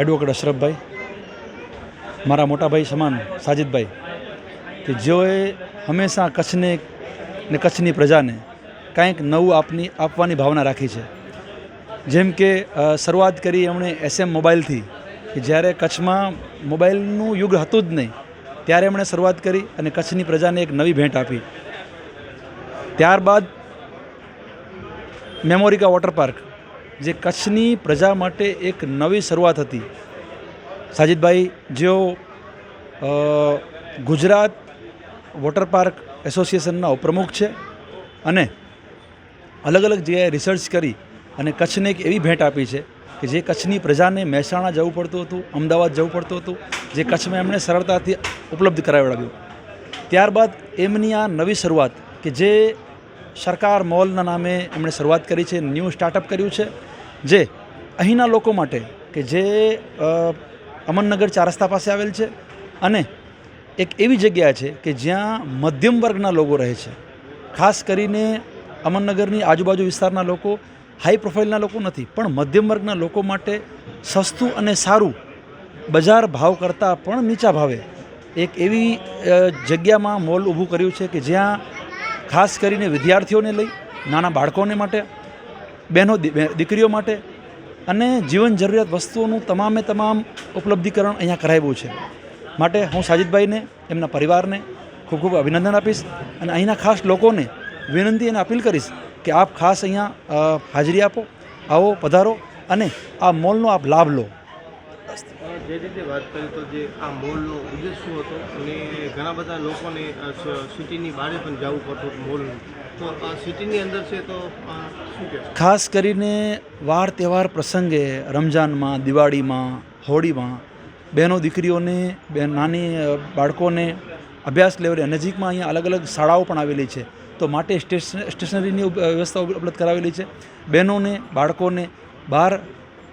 Advocate Ashrafbhai, મારા મોટાભાઈ સમાન સાજિદભાઈ, કે જેઓએ હંમેશા કચ્છને ને કચ્છની પ્રજાને કાંઈક નવું આપની, આપવાની ભાવના રાખી છે. જેમ કે શરૂઆત કરી એમણે એસએમ મોબાઈલથી, કે જ્યારે કચ્છમાં મોબાઈલનું યુગ હતું જ નહીં, ત્યારે એમણે શરૂઆત કરી અને કચ્છની પ્રજાને એક નવી ભેટ આપી. ત્યારબાદ મેમોરિકા વોટર પાર્ક જે કચ્છની પ્રજા માટે એક નવી શરૂઆત હતી. સાજિદભાઈ, જેઓ ગુજરાત વોટર પાર્ક એસોસિએશનના ઉપપ્રમુખ છે અને અલગ અલગ જગ્યાએ રિસર્ચ કરી અને કચ્છને એક એવી ભેટ આપી છે કે જે કચ્છની પ્રજાને મહેસાણા જવું પડતું હતું, અમદાવાદ જવું પડતું હતું, જે કચ્છમાં એમણે સરળતાથી ઉપલબ્ધ કરાવડાવ્યું ત્યારબાદ એમની આ નવી શરૂઆત કે જે સરકાર મોલના નામે એમણે શરૂઆત કરી છે, ન્યૂ સ્ટાર્ટઅપ કર્યું છે જે અહીંના લોકો માટે કે જે અમનનગર ચાર રસ્તા પાસે આવેલ છે અને એક એવી જગ્યા છે કે જ્યાં મધ્યમ વર્ગના લોકો રહે છે. ખાસ કરીને અમનનગરની આજુબાજુ વિસ્તારના લોકો હાઈ પ્રોફાઇલના લોકો નથી, પણ મધ્યમ વર્ગના લોકો માટે સસ્તું અને સારું બજાર ભાવ કરતાં પણ નીચા ભાવે એક એવી જગ્યામાં મોલ ઊભું કર્યું છે કે જ્યાં ખાસ કરીને વિદ્યાર્થીઓને લઈ, નાના બાળકોને માટે બહેનો દીકરીઓ માટે અને જીવન જરૂરિયાત વસ્તુઓનું તમામે તમામ ઉપલબ્ધિકરણ અહીંયા કરાવ્યું છે. માટે હું સાજિદભાઈને, એમના પરિવારને ખૂબ ખૂબ અભિનંદન આપીશ અને અહીંના ખાસ લોકોને વિનંતી અને અપીલ કરીશ કે આપ ખાસ અહીંયા હાજરી આપો, આવો, પધારો અને આ મોલનો આપ લાભ લો. જે રીતે વાત કરી તો જે આ મોલનો ઉદ્દેશ શું હતો અને ઘણા બધા લોકોને સિટીની બહાર પણ જવું પડતું મોલનું. તો આ સિટીની અંદર છે તો શું કહેવાય ખાસ કરીને વાર તહેવાર પ્રસંગે રમજાનમાં દિવાળીમાં, હોળીમાં બહેનો દીકરીઓને બે નાની બાળકોને અભ્યાસ લેવલે નજીકમાં અહીંયા અલગ અલગ શાળાઓ પણ આવેલી છે. તો માટે સ્ટેશન સ્ટેશનરીની વ્યવસ્થા ઉપલબ્ધ કરાવેલી છે. બહેનોને, બાળકોને બહાર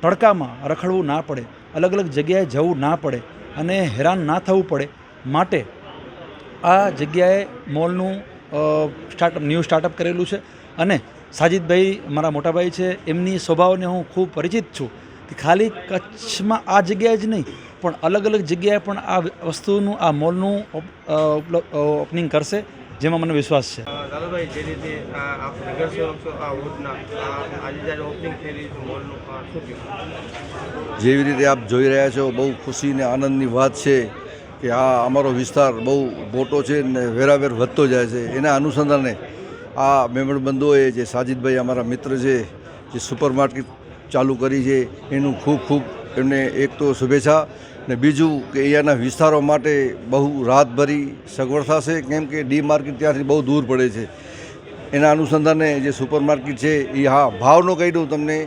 તડકામાં રખડવું ના પડે. અલગ અલગ જગ્યાએ જવું ના પડે અને હેરાન ના થવું પડે માટે આ જગ્યાએ મોલનું સ્ટાર્ટઅપ ન્યૂ સ્ટાર્ટઅપ કરેલું છે અને સાજિદભાઈ મારા મોટાભાઈ છે, એમની સ્વભાવને હું ખૂબ પરિચિત છું. કે ખાલી કચ્છમાં આ જગ્યાએ જ નહીં, પણ અલગ અલગ જગ્યાએ પણ આ વસ્તુનું, આ મોલનું ઓપનિંગ કરશે. જેમાં મને વિશ્વાસ છે. અ, જે રીતે આ આપ નગરસેવક છો આ વોર્ડના આજે જ્યારે ઓપનિંગ થઈ રહી છે મોલનું શું જેવી રીતે આપ જોઈ રહ્યા છો બહુ ખુશી ને આનંદની વાત છે કે આ અમારો વિસ્તાર બહુ મોટો છે ને વેરાવેર વધતો જાય છે. એના અનુસંધાને આ મેમણબંધુએ જે સાજિદભાઈ અમારા મિત્ર છે જે સુપર માર્કેટ ચાલુ કરી છે એનું ખૂબ ખૂબ એમને એક તો શુભેચ્છા ને બીજું કે અહીંયાના વિસ્તારો માટે બહુ રાહતભરી સગવડ થશે, કેમ કે ડી માર્કેટ ત્યાંથી બહુ દૂર પડે છે. એના અનુસંધાને જે સુપર માર્કેટ છે એ હા, ભાવનો કહી દઉં તમને,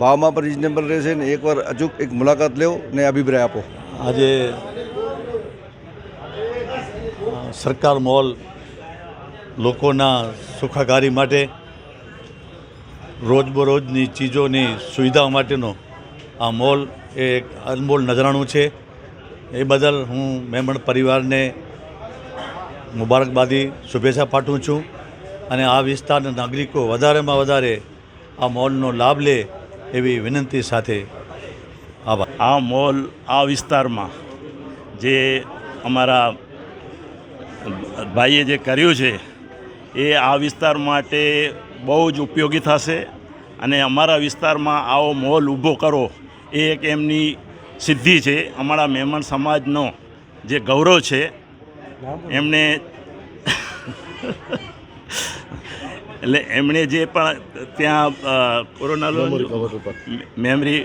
ભાવમાં પણ રિઝનેબલ રહેશે ને એકવાર અચૂક એક મુલાકાત લ્યો ને અભિપ્રાય આપો. આજે સરકાર મોલ લોકોના સુખાકારી માટે રોજબરોજની ચીજોની સુવિધાઓ માટેનો આ મોલ એ અનમોલ નજરાણું છે. એ બદલ હું મેમણ પરિવારને મુબારકબાદી, શુભેચ્છા પાઠવું છું અને આ વિસ્તારના નાગરિકો વધારેમાં વધારે આ મોલનો લાભ લે એવી વિનંતી સાથે આભાર. આ મોલ આ વિસ્તારમાં જે અમારા ભાઈએ જે કર્યું છે, એ આ વિસ્તાર માટે બહુ જ ઉપયોગી થશે અને અમારા વિસ્તારમાં આવો મોલ ઊભો કરો એ એક એમની સિદ્ધિ છે. અમારા મહેમાન સમાજનો જે ગૌરવ છે એમણે એટલે એમણે જે પણ ત્યાં કોરોના મેમરી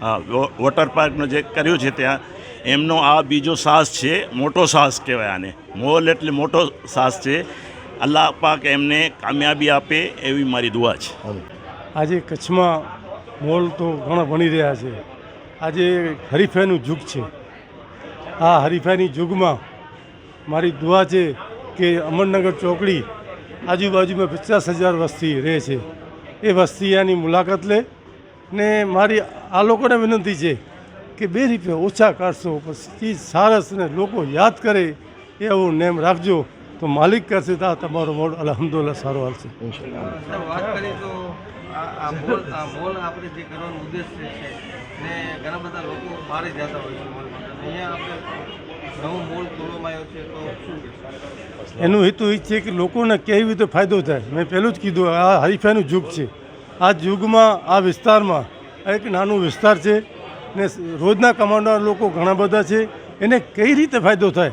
હા વોટર પાર્કનું જે કર્યું છે ત્યાં એમનો આ બીજો સાહસ છે મોટો સાહસ કહેવાય આને. મોલ એટલે મોટો સાહસ છે. અલ્લાહ પાક એમને કામયાબી આપે એવી મારી દુઆ છે. આજે કચ્છમાં મોલ તો ઘણા બની રહ્યા છે. આજે હરીફાઈનું યુગ છે. આ હરીફાઈની યુગમાં મારી દુઆ છે કે અમરનગર ચોકડી આજુબાજુમાં પચાસ હજાર વસ્તી રહે છે. એ વસ્તી આની મુલાકાત લે ને મારી આ લોકોને વિનંતી છે કે બે રૂપિયા ઓછા કાઢશો, પછી સારસ ને લોકો યાદ કરે એવું નેમ રાખજો. તો માલિક કરશે તો તમારો મોડ અલહમદુલ્લા સારો હાલશે સાહેબ વાત કરીએ તો આ આ મોલ આ મોલ આપણે જે કરવાનો ઉદ્દેશ છે ને ઘણા બધા લોકો બહાર જતા હોય છે મોલ માટે. અહીંયા આપણે નવો મોલ ખોલવામાં આવ્યો છે તો શું કહેશો એનું હેતુ એ છે કે લોકોને કેવી રીતે ફાયદો થાય. મેં પહેલું જ કીધું આ હરીફાઈનું યુગ છે. આ યુગમાં આ વિસ્તારમાં એક નાનું વિસ્તાર છે ને રોજના કમાનાર લોકો ઘણા બધા છે. એને કઈ રીતે ફાયદો થાય?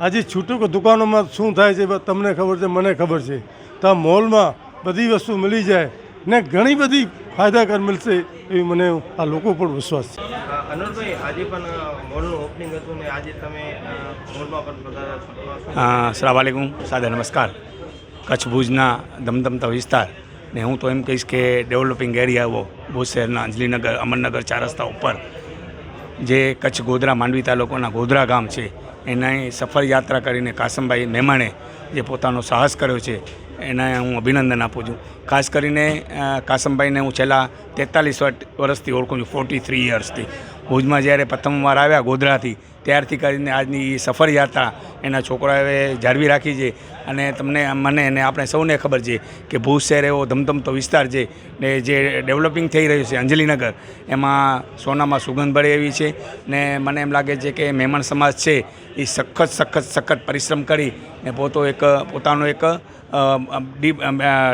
આજે છૂટક દુકાનોમાં શું થાય છે તમને ખબર છે મને ખબર છે. તો આ મોલમાં બધી વસ્તુ મળી જાય ને ઘણી બધી ફાયદાકાર મળશે એવી મને આ લોકો પર વિશ્વાસ છે. અ, અનુરભાઈ આજે પણ મોલનું ઓપનિંગ હતું ને આજે તમે મોલમાં પણ અસલામ વાલેકુમ સાદા નમસ્કાર. કચ્છ ભુજના ધમધમતા વિસ્તાર. ને હું તો એમ કહીશ કે ડેવલપિંગ એરિયા એવો ભુજ શહેરના અંજલીનગર અમરનગર ચાર રસ્તા ઉપર. જે કચ્છ ગોધરા માંડવી તાલુકાના ગોધરા ગામ છે એના સફર યાત્રા કરીને કાસમભાઈ મહેમાણે જે પોતાનો સાહસ કર્યો છે, એને હું અભિનંદન આપું છું. ખાસ કરીને કાસમભાઈને હું છેલ્લા તેતાલીસ વર્ષથી ઓળખું છું ફોર્ટી થ્રી યર્સથી ભુજમાં જ્યારે પ્રથમ વાર આવ્યા ગોધરાથી ત્યારથી કરીને આજની એ સફર યાત્રા એના છોકરાઓએ જાળવી રાખી છે અને તમને મને અને આપણે સૌને ખબર છે કે ભુજ શહેર એવો ધમધમતો વિસ્તાર છે ને જે ડેવલપિંગ થઈ રહ્યું છે અંજલીનગર, એમાં સોનામાં સુગંધ ભળે એવી છે ને મને એમ લાગે છે કે મહેમાન સમાજ છે એ સખત સખત સખત પરિશ્રમ કરી ને પોતો એક, પોતાનો એક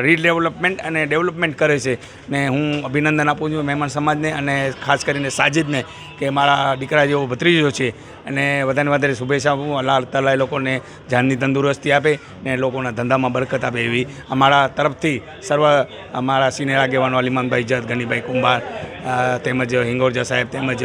રીડેવલપમેન્ટ અને ડેવલપમેન્ટ કરે છે ને હું અભિનંદન આપું છું મહેમાન સમાજને અને ખાસ કરીને સાજિદને કે મારા દીકરા જેવો ભત્રીજો છે અને વધારે વધારે શુભેચ્છા આપું. અલ્લાહ તાલા એ લોકોને જાનની તંદુરસ્તી આપે ને લોકોના ધંધામાં બરકત આપે એવી અમારા તરફથી સર્વ અમારા સિનિયર આગેવાનો અલીમાનભાઈ જત, ગનીભાઈ કુંભાર તેમજ હિંગોરજા સાહેબ તેમજ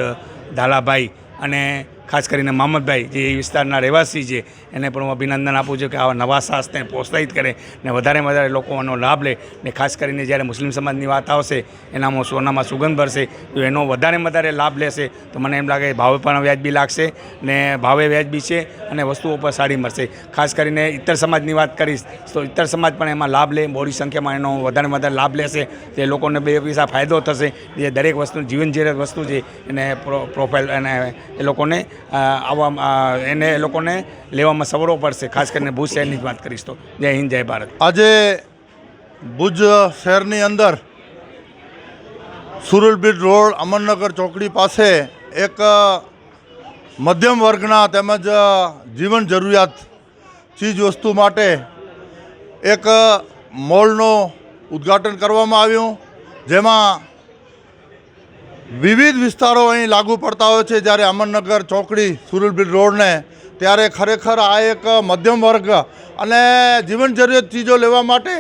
ધાલાભાઈ અને ખાસ કરીને મામદભાઈ, જે એ વિસ્તારના રહેવાસી છે, એને પણ હું અભિનંદન આપું છું કે આવા નવા શાસ્ત્રને પ્રોત્સાહિત કરે ને વધારે વધારે લોકો આનો લાભ લે ને ખાસ કરીને જ્યારે મુસ્લિમ સમાજની વાત આવશે, એનામાં સોનામાં સુગંધ ભરશે, તો એનો વધારે વધારે લાભ લેશે, તો મને એમ લાગે ભાવે પણ વ્યાજબી લાગશે ને ભાવે વ્યાજબી છે અને વસ્તુઓ પર સારી મળશે. ખાસ કરીને ઇતર સમાજની વાત કરીશ, તો ઇતર સમાજ પણ એમાં લાભ લે મોડી સંખ્યામાં એનો વધારે વધારે લાભ લેશે, તે લોકોને બે પૈસા ફાયદો થશે, જે દરેક વસ્તુ જીવન વસ્તુ છે, એને પ્રો, પ્રોફાઇલ અને એ લોકોને અ, એને એ લોકોને લેવામાં સવરો પડશે ખાસ કરીને ભુજ શહેરની જ વાત કરીશ તો. જય હિન્દ જય ભારત. આજે ભુજ શહેરની અંદર સુરુલબીડ રોડ અમરનગર ચોકડી પાસે એક મધ્યમ વર્ગના તેમજ જીવન જરૂરિયાત ચીજ વસ્તુ માટે એક મોલનું ઉદ્ઘાટન કરવામાં આવ્યું. જેમાં વિવિધ વિસ્તારો અહીં લાગુ પડતા હોય છે. જ્યારે અમરનગર, ચોકડી સુરુલબીડ રોડને ત્યારે ખરેખર આ એક મધ્યમ વર્ગ અને જીવન જરૂરિયાત ચીજો લેવા માટે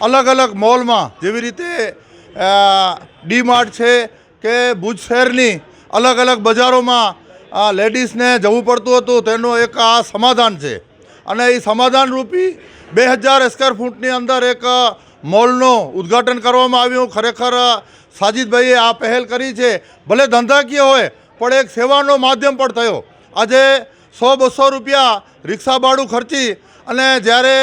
અલગ અલગ મોલમાં જેવી રીતે ડી માર્ટ છે કે ભુજ શહેરની અલગ અલગ બજારોમાં લેડીઝને જવું પડતું હતું. તેનું એક આ સમાધાન છે. અને એ સમાધાન રૂપી બે હજાર સ્ક્વેર ફૂટની અંદર એક મોલનું ઉદ્ઘાટન કરવામાં આવ્યું. ખરેખર સાજિદભાઈએ આ પહેલ કરી છે. ભલે ધંધાકીય હોય, પણ એક સેવાનો માધ્યમ પણ થયો. આજે સો બસો રૂપિયા રિક્ષા ભાડું ખર્ચી અને જ્યારે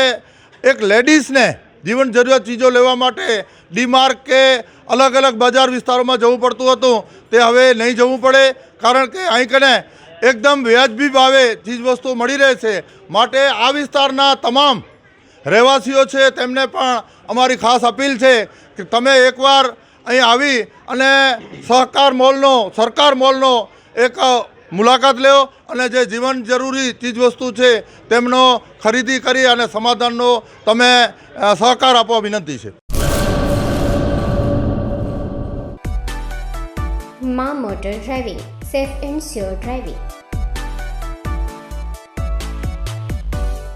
એક લેડીઝને જીવન જરૂરિયાત ચીજો લેવા માટે ડીમાર્ક કે અલગ અલગ બજાર વિસ્તારોમાં જવું પડતું હતું, તે હવે નહીં જવું પડે. કારણ કે અહીં કને એકદમ વ્યાજબી ભાવે ચીજવસ્તુઓ મળી રહે છે. માટે આ વિસ્તારના તમામ રહેવાસીઓ છે, તેમને પણ અમારી ખાસ અપીલ છે કે તમે એકવાર અહીં આવી અને સહકાર મોલનો, સરકાર મોલનો એક મુલાકાત લ્યો અને જે જીવન જરૂરી ચીજવસ્તુ છે, તેમનો ખરીદી કરી અને સમાધાનનો તમે સહકાર આપવા વિનંતી છે. માં motor driving, safe and sure driving.